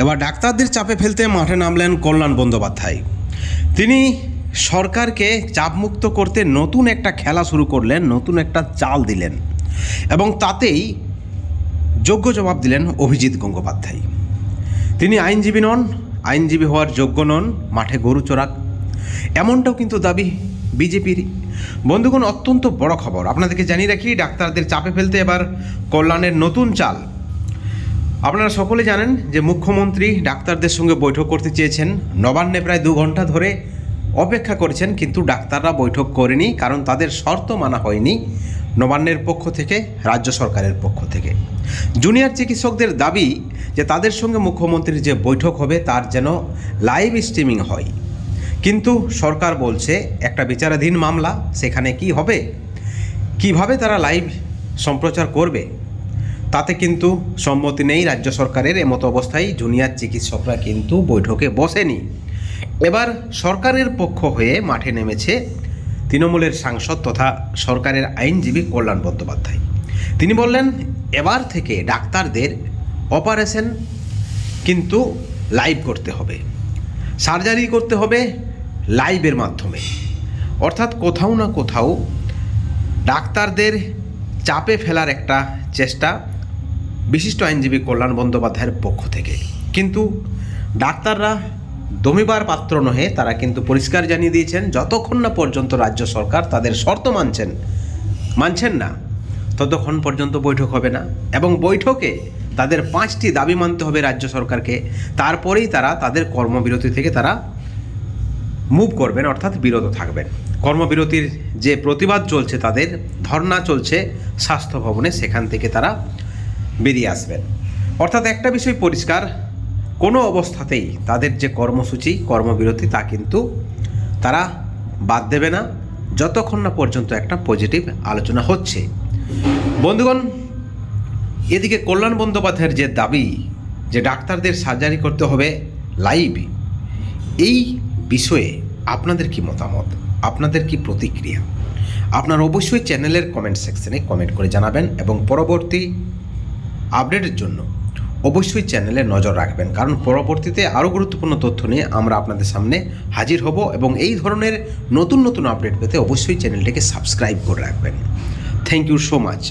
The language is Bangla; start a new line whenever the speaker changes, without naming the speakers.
এবার ডাক্তারদের চাপে ফেলতে মাঠে নামলেন কল্যাণ বন্দ্যোপাধ্যায়। তিনি সরকারকে চাপমুক্ত করতে নতুন একটা খেলা শুরু করলেন, নতুন একটা চাল দিলেন এবং তাতেই যোগ্য জবাব দিলেন অভিজিৎ গঙ্গোপাধ্যায়। তিনি আইনজীবী নন, আইনজীবী হওয়ার যোগ্য নন, মাঠে গরু চোরাক এমনটাও কিন্তু দাবি বিজেপির। বন্ধুগণ, অত্যন্ত বড় খবর। আপনাদেরকে জানিয়ে রাখি, ডাক্তারদের চাপে ফেলতে এবার কল্যাণের নতুন চাল আপনারা সকলে জানেন যে মুখ্যমন্ত্রী ডাক্তারদের সঙ্গে বৈঠক করতে চেয়েছেন। নবান্নে প্রায় দু ঘণ্টা ধরে অপেক্ষা করেছেন, কিন্তু ডাক্তাররা বৈঠক করেনি, কারণ তাদের শর্ত মানা হয়নি নবান্নের পক্ষ থেকে, রাজ্য সরকারের পক্ষ থেকে। জুনিয়র চিকিৎসকদের দাবি যে তাদের সঙ্গে মুখ্যমন্ত্রীর যে বৈঠক হবে, তার যেন লাইভ স্ট্রিমিং হয়। কিন্তু সরকার বলছে, একটা বিচারাধীন মামলা, সেখানে কি হবে? কীভাবে তারা লাইভ সম্প্রচার করবে? তাতে কিন্তু সম্মতি নেই রাজ্য সরকারের এমতো অবস্থায় জুনিয়র চিকিৎসকরা কিন্তু বৈঠকে বসেনি। এবার সরকারের পক্ষ হয়ে মাঠে নেমেছে তৃণমূলের সাংসদ তথা সরকারের আইনজীবী কল্যাণ বন্দ্যোপাধ্যায়। তিনি বললেন, এবার থেকে ডাক্তারদের অপারেশন কিন্তু লাইভ করতে হবে। সার্জারি করতে হবে লাইভের মাধ্যমে। অর্থাৎ কোথাও না কোথাও ডাক্তারদের চাপে ফেলার একটা চেষ্টা বিশিষ্ট আইনজীবী কল্যাণ বন্দ্যোপাধ্যায়ের পক্ষ থেকে। কিন্তু ডাক্তাররা দমিবার পাত্র নহে, তারা কিন্তু পরিষ্কার জানিয়ে দিয়েছেন, যতক্ষণ না পর্যন্ত রাজ্য সরকার তাদের শর্ত মানছেন মানছেন না, ততক্ষণ পর্যন্ত বৈঠক হবে না। এবং বৈঠকে তাদের পাঁচটি দাবি মানতে হবে রাজ্য সরকারকে। তারপরেই তারা তাদের কর্মবিরতি থেকে তারা মুভ করবেন, অর্থাৎ বিরত থাকবেন। কর্মবিরতির যে প্রতিবাদ চলছে তাদের ধর্না চলছে স্বাস্থ্য ভবনে, সেখান থেকে তারা বেরিয়ে আসবেন। অর্থাৎ একটা বিষয় পরিষ্কার, কোনো অবস্থাতেই তাদের যে কর্মসূচি, কর্মবিরতি তা কিন্তু তারা বাদ দেবে না, যতক্ষণ না পর্যন্ত একটা পজিটিভ আলোচনা হচ্ছে। বন্ধুগণ, এদিকে কল্যাণ বন্দ্যোপাধ্যায়ের যে দাবি, যে ডাক্তারদের সার্জারি করতে হবে লাইভ এই বিষয়ে আপনাদের কি মতামত? আপনাদের কি প্রতিক্রিয়া? আপনার অবশ্যই চ্যানেলের কমেন্ট সেকশনে কমেন্ট করে জানাবেন এবং পরবর্তী আপডেটের জন্য। অবশ্যই চ্যানেলে নজর রাখবেন, কারণ পরবর্তীতে আরও গুরুত্বপূর্ণ তথ্য নিয়ে আমরা আপনাদের সামনে হাজির হব এবং এই ধরনের নতুন নতুন আপডেট পেতে অবশ্যই চ্যানেলটিকে সাবস্ক্রাইব করে রাখবেন। Thank you so much